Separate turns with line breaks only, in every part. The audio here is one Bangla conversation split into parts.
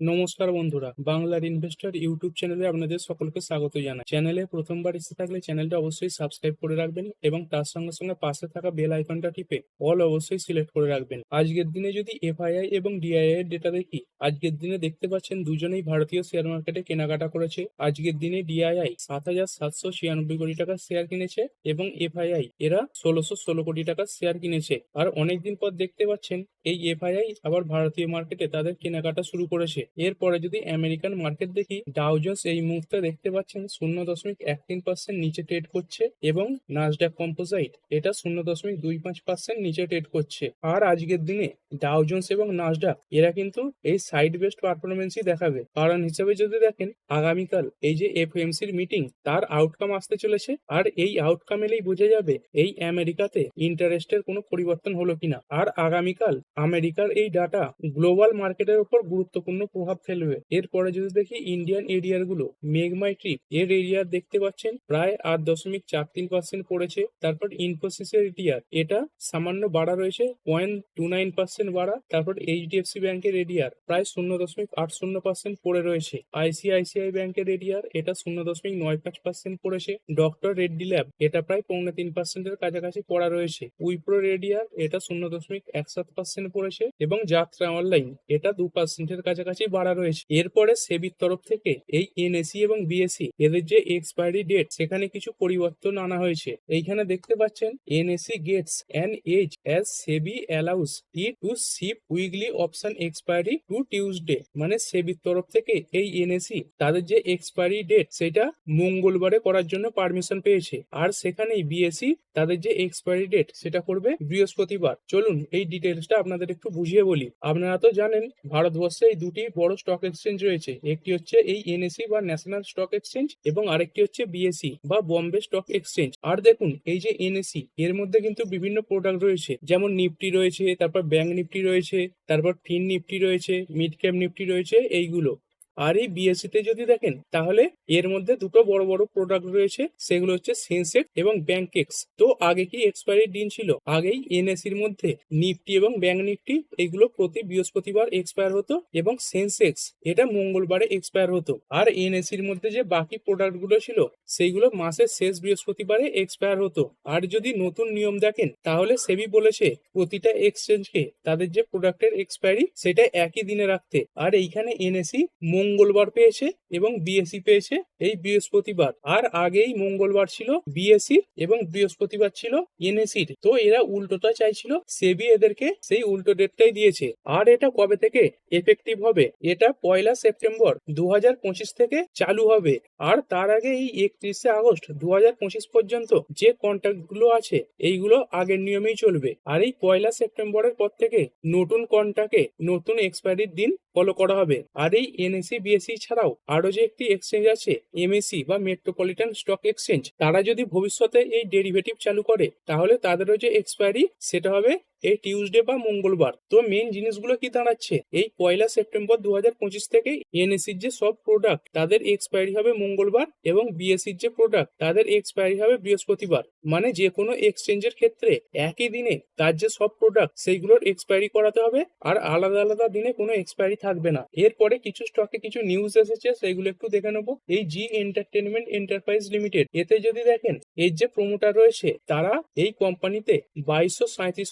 নমস্কার বন্ধুরা, বাংলার ইনভেস্টর ইউটিউব চ্যানেলে আপনাদের সকলকে স্বাগত জানাই। চ্যানেলে প্রথমবার এসে থাকলে চ্যানেলটা অবশ্যই সাবস্ক্রাইব করে রাখবেন এবং তার সঙ্গে সঙ্গে পাশে থাকা বেল আইকনটা টিপে অল অবশ্যই সিলেক্ট করে রাখবেন। আজকের দিনে যদি এফআইআই এবং ডিআইআই এর ডেটা দেখি, আজকের দিনে দেখতে পাচ্ছেন দুজনেই ভারতীয় শেয়ার মার্কেটে কেনাকাটা করেছে। আজকের দিনে ডিআইআই সাত হাজার সাতশো ছিয়ানব্বই কোটি টাকার শেয়ার কিনেছে এবং এফআইআই এরা ষোলোশো ষোলো কোটি টাকার শেয়ার কিনেছে। আর অনেকদিন পর দেখতে পাচ্ছেন, এই এফআইআই আবার ভারতীয় মার্কেটে তাদের কেনাকাটা শুরু করেছে। এরপরে যদি আমেরিকান মার্কেট দেখি ডাউজন্স এই মুহূর্তে দেখতে পাচ্ছেন শূন্য দশমিক এক তিন পার্সেন্ট নিচে ট্রেড করছে এবং নাসডাক কম্পোজাইট এটা শূন্য দশমিক দুই পাঁচ পার্সেন্ট নিচে ট্রেড করছে। আর আজকের দিনে ডাউজন্স এবং নাসডাক এরা কিন্তু এই সাইড বেস্ট পারফরমেন্সই দেখাবে। কারণ হিসেবে যদি দেখেন, আগামীকাল এই যে এফএমসির মিটিং তার আউটকাম আসতে চলেছে আর এই আউটকাম এলেই বোঝা যাবে এই আমেরিকাতে ইন্টারেস্টের কোনো পরিবর্তন হলো কিনা। আর আগামীকাল আমেরিকার এই ডাটা গ্লোবাল মার্কেটের উপর গুরুত্বপূর্ণ প্রভাব ফেলবে। এরপরে যদি দেখি ইন্ডিয়ান এরিয়ারগুলো মেঘমাই ট্রিপ এর এরিয়া দেখতে পাচ্ছেন, প্রায় আট দশমিক চার তিন পার্সেন্ট পড়েছে। তারপর ইনফোসিসের এরিয়ার এটা সামান্য বাড়া রয়েছে পয়েন্ট টু নাইন পার্সেন্ট বাড়া। তারপর এইচডিএফসি ব্যাংকের এরিয়ার প্রায় শূন্য দশমিক আট শূন্য পার্সেন্ট পড়ে রয়েছে। আইসিআইসিআই ব্যাংকের এরিয়ার এটা শূন্য দশমিক নয় পাঁচ পার্সেন্ট পড়েছে। ডক্টর রেড্ডি ল্যাব এটা প্রায় পৌনে তিন পার্সেন্টের কাছাকাছি পড়া রয়েছে। উইপ্রো রেডিয়ার এটা শূন্য দশমিক এক সাত পার্সেন্ট পড়েছে। এবং যাত্রা অনলাইন এটা দু পার্সেন্টের কাছাকাছি বাড়া রয়েছে। এরপরে সেবির তরফ থেকে এই এনএসি এবং বিএসসি এদের যে এক্সপায়ারি ডেট সেখানে কিছু পরিবর্তন আনা হয়েছে। এইখানে দেখতে পাচ্ছেন NSE gets an edge as SEBI allows E to shift weekly option expiry to Tuesday মানে সেবির তরফ থেকে এই এনএসি তাদের যে এক্সপায়ারি ডেট সেটা মঙ্গলবারে করার জন্য পারমিশন পেয়েছে। আর সেখানেই বিএসসি তাদের যে এক্সপায়ারি ডেট সেটা করবে বৃহস্পতিবার। চলুন এই ডিটেলসটা আপনাদের একটু বুঝিয়ে বলি। আপনারা তো জানেন, ভারতবর্ষে এই দুটি বড় স্টক এক্সচেঞ্জ রয়েছে। একটি হচ্ছে এই এনএসি বা ন্যাশনাল স্টক এক্সচেঞ্জ এবং আরেকটি হচ্ছে বিএসি বা বম্বে স্টক এক্সচেঞ্জ আর দেখুন, এই যে এনএসি এর মধ্যে কিন্তু বিভিন্ন প্রোডাক্ট রয়েছে। যেমন নিফটি রয়েছে, তারপর ব্যাংক নিফটি রয়েছে, তারপর ফিন নিফটি রয়েছে মিড ক্যাপ নিফটি রয়েছে, এইগুলো। আর এই বিএসসি তে যদি দেখেন, তাহলে এর মধ্যে দুটো বড় বড় প্রোডাক্ট রয়েছে, সেগুলো হচ্ছে সেন্সেক্স এবং ব্যাংকেক্স তো আগে কি এক্সপায়ারি দিন ছিল? আগেই এনএসির মধ্যে নিফটি এবং ব্যাংক নিফটি এগুলো প্রতি বৃহস্পতিবার এক্সপায়ার হতো এবং সেন্সেক্স এটা মঙ্গলবারে এক্সপায়ার হতো। আর এনএসির মধ্যে যে বাকি প্রোডাক্টগুলো ছিল, সেইগুলো মাসের শেষ বৃহস্পতিবারে এক্সপায়ার হতো। আর যদি নতুন নিয়ম দেখেন, তাহলে সেবি বলেছে, প্রতিটা এক্সচেঞ্জকে তাদের যে প্রোডাক্টের এক্সপায়ারি সেটা একই দিনে রাখতে। আর এইখানে এনএসি মঙ্গলবার পেয়েছে এবং বিএসসি পেয়েছে এই বৃহস্পতিবার। আর আগেই মঙ্গলবার ছিল বিএসসি এবং বৃহস্পতিবার ছিল এনএসির তো এরা উল্টোটা চাইছিল সেবি এদেরকে সেই উল্টো ডেটটাই দিয়েছে। আর এটা কবে থেকে এফেক্টিভ হবে? এটা পয়লা সেপ্টেম্বর দু হাজার পঁচিশ থেকে চালু হবে। আর তার আগে এই একত্রিশে আগস্ট দু হাজার পঁচিশ পর্যন্ত যে কন্ট্রাক্টগুলো আছে, এইগুলো আগের নিয়মেই চলবে। আর এই পয়লা সেপ্টেম্বরের পর থেকে নতুন কন্ট্রাক্টে নতুন এক্সপায়ারির দিন ফলো করা হবে। আর এই এনএসি বিএসসি ছাড়াও আরও যে একটি এক্সচেঞ্জ আছে এমএসি বা মেট্রোপলিটন স্টক এক্সচেঞ্জ তারা যদি ভবিষ্যতে এই ডেরিভেটিভ চালু করে, তাহলে তাদেরও যে এক্সপায়ারি সেটা হবে এই টিউসডে বা মঙ্গলবার। তো মেন জিনিসগুলো কি দাঁড়াচ্ছে? এই পয়লা সেপ্টেম্বর দু হাজার পঁচিশ থেকে এনএসির যে সব প্রোডাক্ট তাদের এক্সপায়ারি হবে মঙ্গলবার এবং বিএসসির যে প্রোডাক্ট তাদের এক্সপায়ারি হবে বৃহস্পতিবার। মানে যে কোনো এক্সচেঞ্জের ক্ষেত্রে একই দিনে তার যে সব প্রোডাক্ট সেইগুলোর এক্সপায়ারি করাতে হবে আর আলাদা আলাদা দিনে কোনো এক্সপায়ারি থাকবে না। এরপরে কিছু স্টকে কিছু নিউজ এসেছে, সেগুলো একটু দেখে নেব। এই জি এন্টারটেনমেন্ট এন্টারপ্রাইজ লিমিটেড এতে যদি দেখেন, এর যে প্রমোটার রয়েছে, তারা এই কোম্পানিতে বাইশশো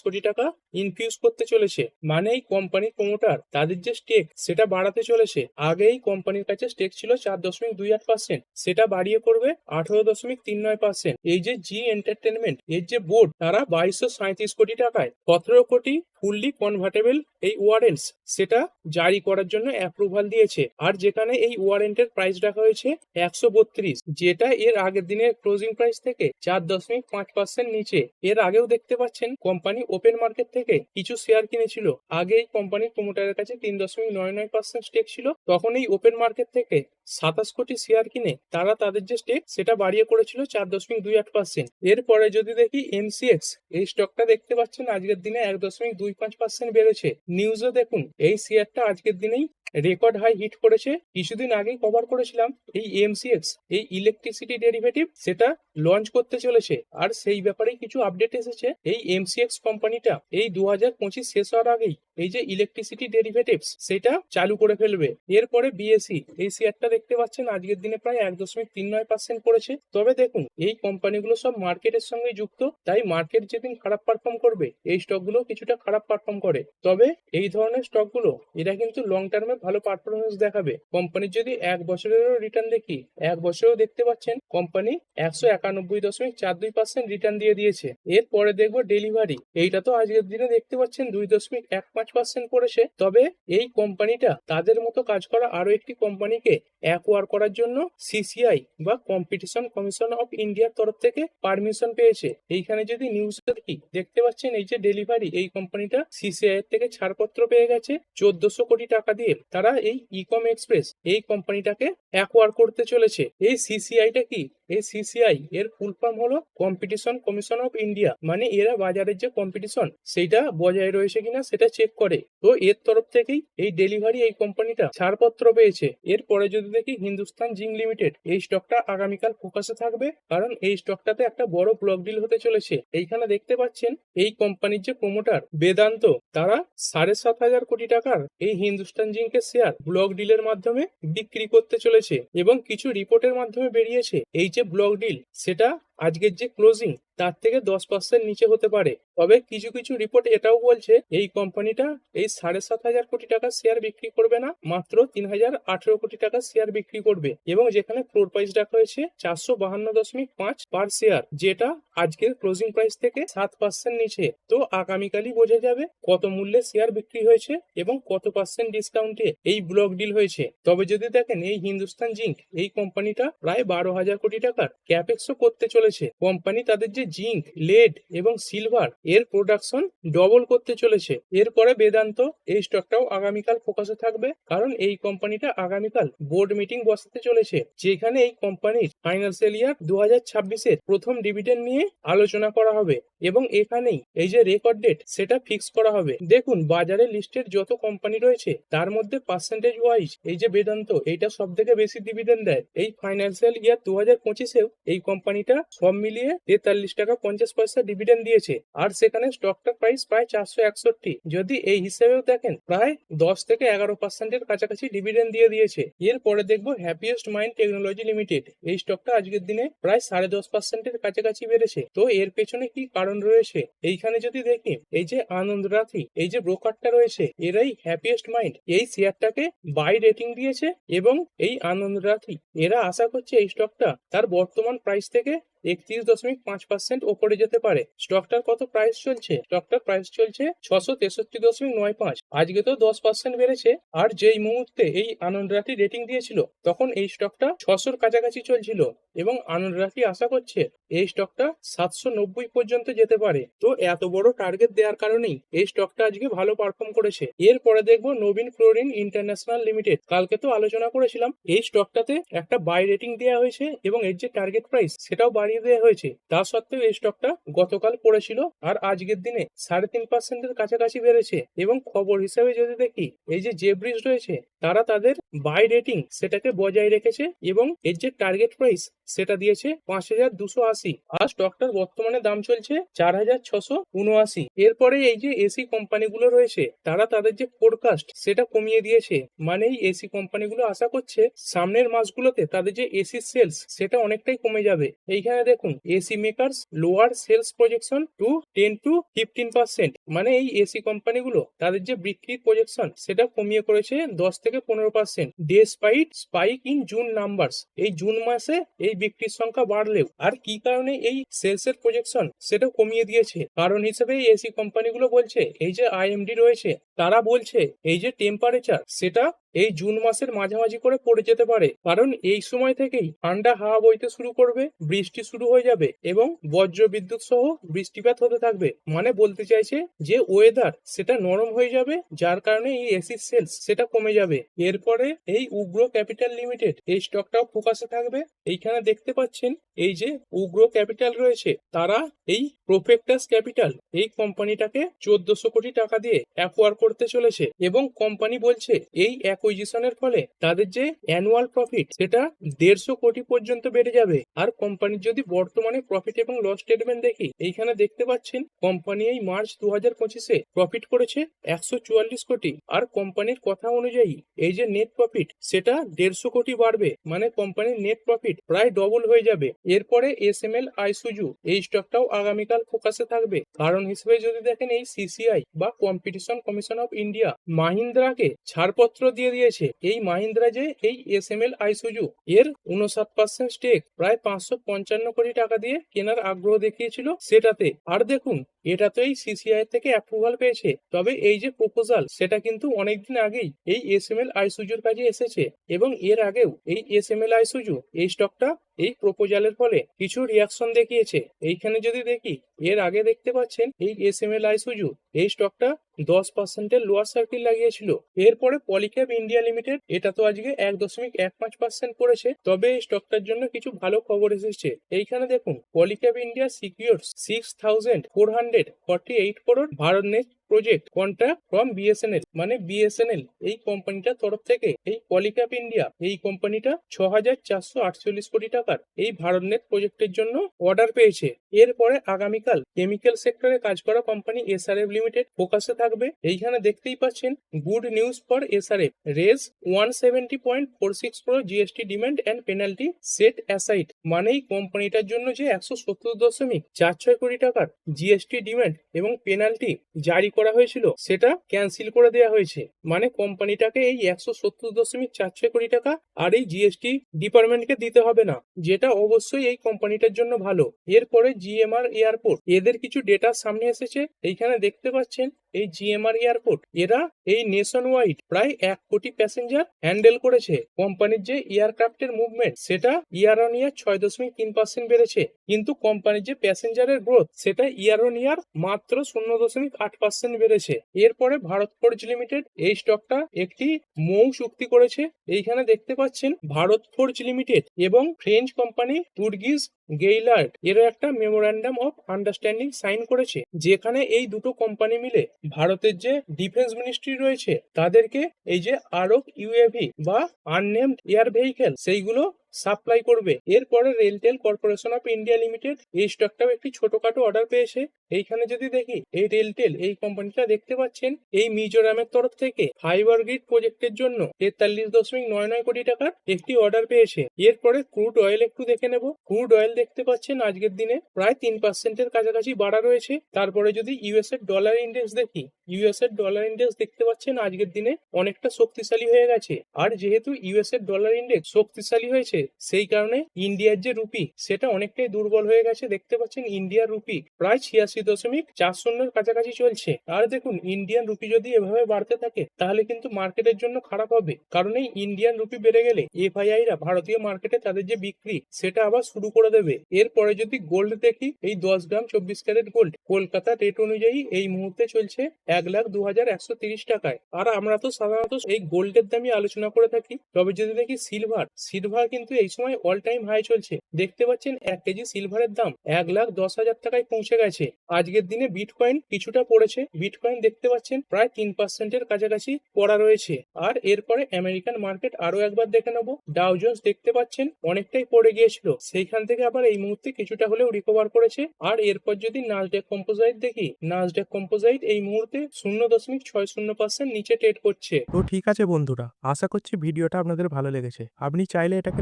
কোটি টাকা ইনফিউজ করতে চলেছে। মানে এই কোম্পানির প্রমোটার তাদের যে স্টেক সেটা বাড়াতে চলেছে। আগে এই কোম্পানির কাছে স্টেক ছিল চার দশমিক দুই আট পার্সেন্ট সেটা বাড়িয়ে করবে আঠারো দশমিক তিন নয় পার্সেন্ট এই যে জি এন্টারটেনমেন্ট এর যে বোর্ড তারা বাইশশো সাঁত্রিশ কোটি টাকায়, সতেরো কোটি ফুললি কনভার্টেবল এই ওয়ারেন্টস সেটা জারি করার জন্য অ্যাপ্রুভাল দিয়েছে। আর যেখানে এই ওয়ারেন্টের প্রাইস রাখা হয়েছে একশো বত্রিশ, যেটা এর আগের দিনের ক্লোজিং প্রাইস থেকে চার দশমিক পাঁচ পার্সেন্ট নিচে। এর আগেও দেখতে পাচ্ছেন কোম্পানি ওপেন মার্কেট থেকে কিছু শেয়ার কিনেছিল। আগে এই কোম্পানির প্রমোটারের কাছে তিন দশমিক নয় নয় পার্সেন্ট স্টেক ছিল। তখন এই ওপেন মার্কেট থেকে সাতাশ কোটি শেয়ার কিনে তারা তাদের যে স্টেক সেটা বাড়িয়ে করেছিল চার দশমিক দুই আট পার্সেন্ট এরপরে যদি দেখি এমসিএক্স এই স্টকটা দেখতে পাচ্ছেন, আজকের দিনে এক দশমিক দুই পাঁচ পার্সেন্ট বেড়েছে। নিউজও দেখুন, এই শেয়ারটা আজকের দিনেই রেকর্ড হাই হিট করেছে। কিছুদিন আগেই কভার করেছিলাম এই এমসিএক্স এই ইলেকট্রিসিটি ডেরিভেটিভ সেটা লঞ্চ করতে চলেছে। আর সেই ব্যাপারে কিছু আপডেট এসেছে এই এমসিএক্স কোম্পানিটা এই দু হাজার পঁচিশ শেষ হওয়ার আগেই এই যে ইলেকট্রিসিটি ডেরিভেটিভস সেটা চালু করে ফেলবে। এরপরে বিএসসি এই শেয়ারটা দেখতে পাচ্ছেন, আজকের দিনে প্রায় এক দশমিক তিন নয় পার্সেন্ট করেছে। তবে দেখুন, এই কোম্পানিগুলো সব মার্কেটের সঙ্গে যুক্ত, তাই মার্কেট যেদিন খারাপ পারফর্ম করবে, এই স্টকগুলো কিছুটা খারাপ পারফর্ম করে। তবে এই ধরনের স্টকগুলো এরা কিন্তু লং টার্মে ভালো পারফরমেন্স দেখাবে। কোম্পানির যদি এক বছরেরও রিটার্ন দেখি, এক বছরেও দেখতে পাচ্ছেন কোম্পানি একশো একানব্বই দশমিক চার দুই পার্সেন্ট রিটার্ন দিয়ে দিয়েছে। এরপরে দেখব ডেলিভারি এইটা তো আজকের দিনে দেখতে পাচ্ছেন, দুই দশমিক এক পাঁচ পার্সেন্ট করেছে। তবে এই কোম্পানিটা তাদের মতো কাজ করা আরও একটি কোম্পানিকে অ্যাকোয়ার করার জন্য সিসিআই বা কম্পিটিশন কমিশন অফ ইন্ডিয়ার তরফ থেকে পারমিশন পেয়েছে। এইখানে যদি নিউজ দেখি, দেখতে পাচ্ছেন এই যে ডেলিভারি এই কোম্পানিটা সিসিআই এর থেকে ছাড়পত্র পেয়ে গেছে। চোদ্দশো কোটি টাকা দিয়ে তারা এই ইকম এক্সপ্রেস এই কোম্পানিটাকে অ্যাকোয়ার করতে চলেছে। এই সিসিআইটা কি এই সিসিআই এর ফুল ফর্ম হলো কম্পিটিশন কমিশন অফ ইন্ডিয়া মানে এরা বাজারের যে কম্পিটিশন সেটা বজায় রয়েছে কিনা সেটা চেক করে। তো এর তরফ থেকেই এই ডেলিভারি এই কোম্পানিটা ছাড়পত্র পেয়েছে। এরপরে যদি দেখি হিন্দুস্তান জিঙ্ক লিমিটেড এই স্টকটা আগামীকাল ফোকাসে থাকবে, কারণ এই স্টকটাতে একটা বড় ব্লক ডিল হতে চলেছে। এইখানে দেখতে পাচ্ছেন, এই কোম্পানির যে প্রমোটার বেদান্ত, তারা সাড়ে সাত হাজার কোটি টাকার এই হিন্দুস্তান জিঙ্কের শেয়ার ব্লক ডিলের মাধ্যমে বিক্রি করতে চলেছে এবং কিছু রিপোর্টের মাধ্যমে বেরিয়েছে। এই যে ব্লক ডিল সেটা আজকের যে ক্লোজিং তার থেকে দশ পার্সেন্ট নিচে হতে পারে। তবে কিছু কিছু রিপোর্ট এটাও বলছে, এই কোম্পানিটা এই সাড়ে সাত হাজার কোটি টাকার শেয়ার বিক্রি করবে না, মাত্র তিন হাজার আঠেরো কোটি টাকার শেয়ার বিক্রি করবে। এবং যেখানে ফ্লোর প্রাইস রাখা হয়েছে চারশো বাহান্ন দশমিক পাঁচ পার শেয়ার যেটা আজকের ক্লোজিং প্রাইস থেকে সাত পার্সেন্ট নিচে। তো আগামীকালই বোঝা যাবে কত মূল্যে শেয়ার বিক্রি হয়েছে এবং কত পার্সেন্ট ডিসকাউন্টে এই ব্লক ডিল হয়েছে। তবে যদি দেখেন, এই হিন্দুস্তান জিঙ্ক, এই কোম্পানিটা প্রায় বারো হাজার কোটি টাকার। ক্যাপেক্সও করতে চলেছে। কোম্পানি তাদের যে জিঙ্ক, লেড এবং সিলভার, এর প্রোডাকশন ডবল করতে চলেছে। এরপরে বেদান্ত, এই স্টকটাও আগামীকাল ফোকাসে থাকবে, কারণ এই কোম্পানিটা আগামীকাল বোর্ড মিটিং বসাতে চলেছে, যেখানে এই কোম্পানির ফাইন্যান্সিয়াল ইয়ার দু হাজার ছাব্বিশের প্রথম ডিভিডেন্ড নিয়ে আলোচনা করা হবে এবং এখানেই এই যে রেকর্ড ডেট সেটা ফিক্স করা হবে। দেখুন, বাজারে লিস্টের যত কোম্পানি রয়েছে, তার মধ্যে পার্সেন্টেজ ওয়াইজ এই যে বেদান্ত, এইটা সব থেকে বেশি ডিভিডেন্ড দেয়। এই ফাইন্যান্সিয়াল ইয়ার দু হাজার পঁচিশেও এই কোম্পানিটা সব মিলিয়ে তেতাল্লিশ টাকা পঞ্চাশ পয়সা ডিভিডেন্ড দিয়েছে। আর সেখানে স্টকটার প্রাইস প্রায় চারশো একষট্টি। যদি এই হিসেবেও দেখেন, প্রায় দশ থেকে এগারো পার্সেন্টের কাছাকাছি ডিভিডেন্ড দিয়ে দিয়েছে। এরপরে দেখব হ্যাপিয়েস্ট মাইন্ড টেকনোলজি লিমিটেড এই স্টকটা আজকের দিনে প্রায় সাড়ে দশ পার্সেন্টের কাছাকাছি বেড়েছে। তো এর পেছনে কি কারণ রয়েছে? এইখানে যদি দেখি, এই যে আনন্দ রাথি এই যে ব্রোকারটা রয়েছে, এরাই হ্যাপিয়েস্ট মাইন্ড এই শেয়ারটাকে বাই রেটিং দিয়েছে এবং এই আনন্দ রাথি এরা আশা করছে এই স্টকটা তার বর্তমান প্রাইস থেকে একত্রিশ দশমিক পাঁচ পার্সেন্ট ওপরে যেতে পারে। স্টকটার কত প্রাইস চলছে? স্টকটার প্রাইস চলছে ছশো তেষট্টি দশমিক নয় পাঁচ। আজকে তো দশ পার্সেন্ট বেড়েছে। আর যেই মুহূর্তে এই আনন্দ রাতি রেটিং দিয়েছিল, তখন এই স্টকটা ছশোর কাছাকাছি চলছিল। এবং আনন্দ রাতি আশা করছে এই স্টকটা সাতশো নব্বই পর্যন্ত যেতে পারে। তো এত বড় টার্গেট দেওয়ার কারণেই এই স্টকটা আজকে ভালো পারফর্ম করেছে। এরপরে দেখব নবীন ফ্লোরিন ইন্টারন্যাশনাল লিমিটেড। কালকে তো আলোচনা করেছিলাম, এই স্টকটাতে একটা বাই রেটিং দেওয়া হয়েছে এবং এর যে টার্গেট প্রাইস সেটাও বাড়িয়ে দেওয়া হয়েছে। তা সত্ত্বেও এই স্টকটা গতকাল পড়েছিল আর আজকের দিনে সাড়ে তিন পার্সেন্টের কাছাকাছি বেড়েছে। এবং খবর হিসেবে যদি দেখি, এই যে জেব্রিজ রয়েছে, তারা তাদের বাই রেটিং সেটাকে বজায় রেখেছে এবং এর যে টার্গেট প্রাইস সেটা দিয়েছে পাঁচ হাজার দুশো আশি। আর স্টকটার বর্তমানে দাম চলছে চার হাজার ছশো উনআশি। এরপরে এই যে এসি কোম্পানিগুলো রয়েছে, তারা তাদের যে ফোরকাস্ট সেটা কমিয়ে দিয়েছে। মানে এই এসি কোম্পানিগুলো আশা করছে, সামনের মাসগুলোতে তাদের যে এসি সেলস সেটা অনেকটাই কমে যাবে। এইখানে দেখুন AC makers lower sales projection to ten to fifteen percent মানে এই এসি কোম্পানিগুলো তাদের যে বিক্রির প্রজেকশন সেটা কমিয়ে করেছে দশ থেকে পনেরো percent despite spike in June numbers এই জুন মাসে এই বিক্রির সংখ্যা বাড়লেও। আর কি কারণে এই সেলস এর প্রজেকশন সেটা কমিয়ে দিয়েছে? কারণ হিসেবে এসি কোম্পানিগুলো বলছে, এই যে আইএমডি রয়েছে, তারা বলছে, এই যে টেম্পারেচার সেটা এই জুন মাসের মাঝামাঝি করে পড়ে যেতে পারে। কারণ এই সময় থেকেই ঠান্ডা হাওয়া বইতে শুরু করবে, বৃষ্টি শুরু হয়ে যাবে এবং বজ্র বিদ্যুৎ সহ বৃষ্টিপাত হতে থাকবে। মানে বলতে চাইছে যে ওয়েদার সেটা নরম হয়ে যাবে, যার কারণে এই এসি সেলস সেটা কমে যাবে। এরপরে এই উগ্র ক্যাপিটাল লিমিটেড এই স্টকটাও ফোকাসে থাকবে। এইখানে দেখতে পাচ্ছেন এই যে উগ্র ক্যাপিটাল রয়েছে, তারা এই প্রোফেক্টাস ক্যাপিটাল এই কোম্পানিটাকে চোদ্দশো কোটি টাকা দিয়ে অ্যাকোয়ার করতে চলেছে এবং কোম্পানি বলছে এই অ্যাকুইজিশনের ফলে তাদের যে অ্যানুয়াল প্রফিট সেটা দেড়শো কোটি পর্যন্ত বেড়ে যাবে। আর কোম্পানির যদি বর্তমানে প্রফিট এবং লস স্টেটমেন্ট দেখি, এইখানে দেখতে পাচ্ছেন কোম্পানি এই মার্চ দু হাজার পঁচিশে প্রফিট করেছে একশো চুয়াল্লিশ কোটি। আর কোম্পানির কথা অনুযায়ী এই যে নেট প্রফিট সেটা দেড়শো কোটি বাড়বে। মানে কোম্পানির নেট প্রফিট প্রায় ডবল হয়ে যাবে। এরপরে এস এম এল আইসুজু, এই স্টকটাও আগামীকাল ফোকাসে থাকবে। কারণ হিসেবে যদি দেখেন এই সিসিআই বা কম্পিটিশন কমিশন অফ ইন্ডিয়া মাহিন্দ্রাকে ছাড়পত্র দিয়ে দিয়েছে। এই মাহিন্দ্রা যে এই এস এম এল আইসুজু এর উনষাট পার্সেন্ট স্টেক প্রায় পাঁচশো পঞ্চান্ন কোটি টাকা দিয়ে কেনার আগ্রহ দেখিয়েছিল সেটাতে। আর দেখুন এটা তো এই সিসিআই থেকে অ্যাপ্রুভাল পেয়েছে। তবে এই যে প্রপোজাল সেটা কিন্তু অনেকদিন আগেই এই এস এম এল আইসুজুর কাছে এসেছে। এবং এর আগেও এই এস এম এল আইসুজু এই স্টকটা এই প্রপোজালের ফলে কিছু রিয়াকশন দেখিয়েছে। এইখানে যদি দেখি, এর আগে দেখতে পাচ্ছেন এই এস এম এল আইসুজু এই স্টকটা দশ পার্সেন্টের লোয়ার সার্কিট লাগিয়েছিল। এরপরে পলিক্যাব ইন্ডিয়া লিমিটেড এটা তো আজকে এক দশমিক এক পাঁচ পার্সেন্ট পড়েছে তবে এই স্টকটার জন্য কিছু ভালো খবর এসেছে। এইখানে দেখুন Polycab India secure six thousand four hundred forty eight crore Bharat net project contract from BSNL মানে বিএসএনএল এই কোম্পানিটার তরফ থেকে, এই পলিক্যাপ ইন্ডিয়া এই কোম্পানিটা ছ হাজার চারশো আটচল্লিশ কোটি টাকার, এই ভারতনেট প্রজেক্টের জন্য অর্ডার পেয়েছে। এরপরে আগামীকাল কেমিক্যাল সেক্টরে কাজ করা কোম্পানি এসআরএফ লিমিটেড ফোকাসে থাকবে। এইখানে দেখতেই পাচ্ছেন good news for SRF raise one seventy point four six pro GST demand and penalty set aside মানে এই কোম্পানিটার জন্য যে একশো সত্তর দশমিক চার ছয় কোটি টাকার জিএসটি ডিমান্ড এবং পেনাল্টি জারি করা হয়েছিল, সেটা ক্যান্সেল করে দেওয়া হয়েছে। মানে কোম্পানিটাকে এই একশো সত্তর দশমিক চার ছয় কোটি টাকা আর এই জিএসটি ডিপার্টমেন্টকে দিতে হবে না, যেটা অবশ্যই এই কোম্পানিটার জন্য ভালো। এরপরে জিএমআর এয়ারপোর্ট এদের কিছু ডেটা সামনে এসেছে, এইখানে দেখতে পাচ্ছেন এই জিএমআর এয়ারপোর্ট এরা এই নেশন ওয়াইড প্রায় এক কোটি প্যাসেঞ্জার হ্যান্ডেল করেছে। কোম্পানির যে এয়ারক্রাফটের মুভমেন্ট সেটা ইয়ার অন ইয়ার ছয় দশমিক তিন পার্সেন্ট বেড়েছে। কিন্তু কোম্পানির যে প্যাসেঞ্জারের গ্রোথ সেটা ইয়ার অন ইয়ার মাত্র শূন্য দশমিক আট পার্সেন্ট বেড়েছে। এরপরে ভারত ফোর্জ লিমিটেড এই স্টকটা একটি মৌ চুক্তি করেছে। এইখানে দেখতে পাচ্ছেন, ভারত ফোর্জ লিমিটেড এবং ফ্রেঞ্চ কোম্পানি তুর্গিজ গেইলার্ড এর একটা মেমোরান্ডাম অফ আন্ডারস্ট্যান্ডিং সাইন করেছে, যেখানে এই দুটো কোম্পানি মিলে ভারতের যে ডিফেন্স মিনিস্ট্রি রয়েছে, তাদেরকে এই যে আরব ইউএভি বা আননেমড এয়ার ভেহিকেল, সেইগুলো সাপ্লাই করবে। এরপরে RailTel corporation of India Limited এই স্টকটাও একটি ছোটখাটো অর্ডার পেয়েছে। এইখানে যদি দেখি, এই রেলটেল, এই কোম্পানিটা দেখতে পাচ্ছেন? এই মিজোরামের তরফ থেকে ফাইবার গ্রিড প্রজেক্টের জন্য তেতাল্লিশ দশমিক নয় নয় কোটি টাকার একটি অর্ডার পেয়েছে। এরপরে ক্রুড অয়েল একটু দেখে নেব। ক্রুড অয়েল দেখতে পাচ্ছেন আজকের দিনে প্রায় তিন পার্সেন্টের কাছাকাছি বাড়া রয়েছে। তারপরে যদি ইউএস এর ডলার ইন্ডেক্স দেখি ইউএস এর ডলার ইন্ডেক্স দেখতে পাচ্ছেন আজকের দিনে অনেকটা শক্তিশালী হয়ে গেছে। আর যেহেতু ইউএস এর ডলার ইন্ডেক্স শক্তিশালী হয়েছে সেই কারণে ইন্ডিয়ার যে রুপি, সেটা অনেকটাই দুর্বল হয়ে গেছে। দেখতে পাচ্ছেন ইন্ডিয়ার রুপি প্রায় ছিয়াশি দশমিক চার শূন্যের কাছাকাছি চলছে। আর দেখুন, ইন্ডিয়ান রুপি যদি এভাবে বাড়তে থাকে, তাহলে কিন্তু মার্কেটের জন্য খারাপ হবে। কারণ এই ইন্ডিয়ান রুপি বেড়ে গেলে এফআইআই রা ভারতীয় মার্কেটে তাদের যে বিক্রি, সেটা আবার শুরু করে দেবে। এরপরে যদি গোল্ড দেখি, এই দশ গ্রাম চব্বিশ ক্যারেট গোল্ড কলকাতা রেট অনুযায়ী এই মুহূর্তে চলছে এক লাখ দু হাজার একশো তিরিশ টাকায়। আর আমরা তো সাধারণত এই গোল্ডের দামই আলোচনা করে থাকি। তবে যদি দেখি সিলভার সিলভার কিন্তু এই সময় অল টাইম হাই চলছে। দেখতে পাচ্ছেন এক কেজি সিলভারের দাম এক লাখ দশ হাজার টাকায় পৌঁছে গেছে। আজকের দিনে বিটকয়েন কিছুটা পড়েছে। বিটকয়েন দেখতে পাচ্ছেন প্রায় তিন পার্সেন্টের কাছাকাছি পড়া রয়েছে। আর এরপরে আমেরিকান মার্কেট আরও একবার দেখে নেব। ডাউজন্স দেখতে পাচ্ছেন অনেকটাই পড়ে গিয়েছিল। সেইখান থেকে আবার এই মুহূর্তে কিছুটা হলেও রিকভার করেছে। আর এরপর যদি নাজডেক কম্পোজাইট দেখি নাজডেক কম্পোজাইট এই মুহূর্তে শূন্য দশমিক ছয় শূন্য পার্সেন্ট নিচে ট্রেড করছে।
তো ঠিক আছে বন্ধুরা, আশা করছি ভিডিওটা আপনাদের ভালো লেগেছে। আপনি চাইলে এটাকে